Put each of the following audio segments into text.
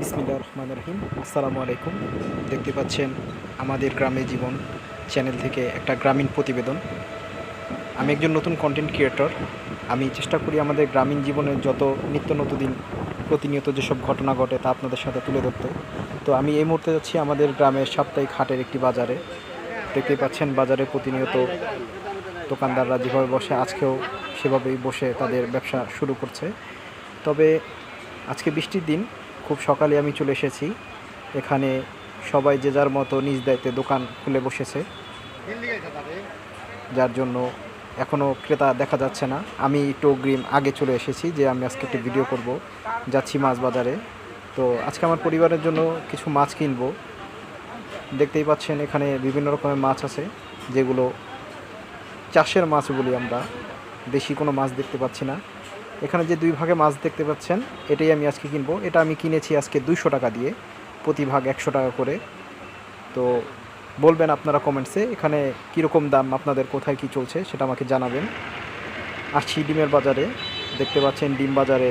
বিসমিল্লা রহমান রহিম। আসসালামু আলাইকুম। দেখতে পাচ্ছেন আমাদের গ্রামে জীবন চ্যানেল থেকে একটা গ্রামীণ প্রতিবেদন। আমি একজন নতুন কন্টেন্ট ক্রিয়েটর আমি চেষ্টা করি আমাদের গ্রামীণ জীবনের যত নিত্য নতুন প্রতিনিয়ত যেসব ঘটনা ঘটে তা আপনাদের সাথে তুলে ধরতে। তো আমি এই মুহূর্তে যাচ্ছি আমাদের গ্রামের সাপ্তাহিক হাটের একটি বাজারে। দেখতে পাচ্ছেন বাজারে প্রতিনিয়ত দোকানদাররা যেভাবে বসে, আজকেও সেভাবেই বসে তাদের ব্যবসা শুরু করছে। তবে আজকে বৃষ্টির দিন খুব সকালে আমি চলে এসেছি। এখানে সবাই যে যার মতো নিজ দায়িত্বে দোকান খুলে বসেছে। যার জন্য এখনও ক্রেতা দেখা যাচ্ছে না। আমি একটু অগ্রিম আগে চলে এসেছি যে আমি আজকে একটি ভিডিও করব। যাচ্ছি মাছ বাজারে। তো আজকে আমার পরিবারের জন্য কিছু মাছ কিনবো। দেখতেই পাচ্ছেন এখানে বিভিন্ন রকমের মাছ আছে, যেগুলো চাষের মাছ বলি আমরা। দেশি কোনো মাছ দেখতে পাচ্ছি না। এখানে যে দুই ভাগে মাছ দেখতে পাচ্ছেন, এটাই আমি আজকে কিনবো। এটা আমি কিনেছি আজকে দুইশো টাকা দিয়ে, প্রতি ভাগ একশো টাকা করে। তো বলবেন আপনারা কমেন্টসে, এখানে কীরকম দাম, আপনাদের কোথায় কি চলছে সেটা আমাকে জানাবেন। আসছি ডিমের বাজারে, দেখতে পাচ্ছেন ডিম বাজারে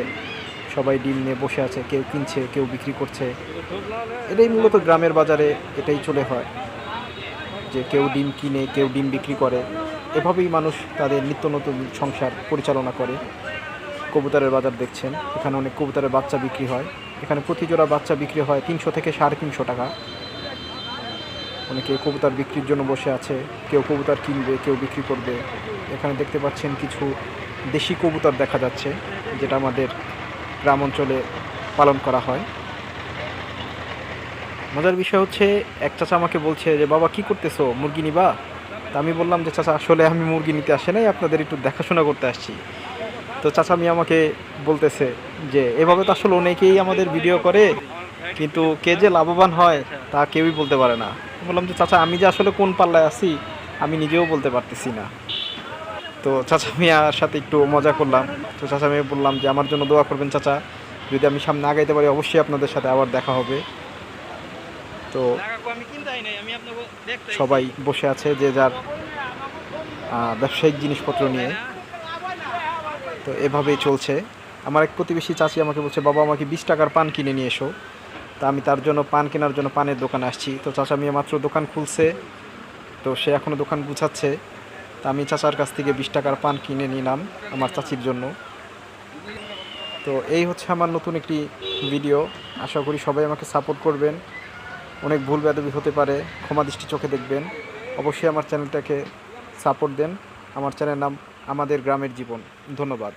সবাই ডিম নিয়ে বসে আছে, কেউ কিনছে, কেউ বিক্রি করছে। এটাই মূলত গ্রামের বাজারে এটাই চলে হয়, যে কেউ ডিম কিনে, কেউ ডিম বিক্রি করে। এভাবেই মানুষ তাদের নিত্য নতুন সংসার পরিচালনা করে। কবুতরের বাজার দেখছেন। এখানে অনেক কবুতরের বাচ্চা বিক্রি হয়। এখানে প্রতি জোড়া বাচ্চা বিক্রি হয় তিনশো থেকে সাড়ে তিনশো টাকা। অনেকে কবুতর বিক্রির জন্য বসে আছে। কেউ কবুতর কিনবে, কেউ বিক্রি করবে। এখানে দেখতে পাচ্ছেন কিছু দেশি কবুতর দেখা যাচ্ছে, যেটা আমাদের গ্রাম অঞ্চলে পালন করা হয়। মজার বিষয় হচ্ছে, এক চাচা আমাকে বলছে যে, বাবা, কি করতেছো? মুরগি নিবা? তা আমি বললাম যে, চাচা, আসলে আমি মুরগি নিতে আসে নাই। আপনাদের একটু দেখাশোনা করতে আসছি। তো চাচা আমি আমাকে বলতেছে যে, এভাবে তো আসলে অনেকেই আমাদের ভিডিও করে, কিন্তু কে যে লাভবান হয় তা কেউই বলতে পারে না। বললাম যে, চাচা, আমি যে আসলে কোন পাল্লায় আছি, আমি নিজেও বলতে পারতেছি না। তো চাচা মিয়ার সাথে একটু মজা করলাম। তো চাচা মিয়া বললাম যে, আমার জন্য দোয়া করবেন চাচা, যদি আমি সামনে আগাইতে পারি, অবশ্যই আপনাদের সাথে আবার দেখা হবে। তো সবাই বসে আছে যে যার ব্যবসায়িক জিনিসপত্র নিয়ে। তো এভাবেই চলছে। আমার এক প্রতিবেশী চাচি আমাকে বলছে, বাবা, আমাকে বিশ টাকার পান কিনে নিয়ে এসো। তা আমি তার জন্য পান কেনার জন্য পানের দোকানে আসছি। তো চাচা মিয়া মাত্র দোকান খুলছে, তো সে এখনও দোকান গুছাচ্ছে। তা আমি চাচার কাছ থেকে বিশ টাকার পান কিনে নিলাম আমার চাচির জন্য। তো এই হচ্ছে আমার নতুন একটি ভিডিও। আশা করি সবাই আমাকে সাপোর্ট করবেন। অনেক ভুল বেদবি হতে পারে, ক্ষমা দৃষ্টি চোখে দেখবেন। অবশ্যই আমার চ্যানেলটাকে সাপোর্ট দেন। আমার চ্যানেলের নাম আমাদের গ্রামের জীবন। ধন্যবাদ।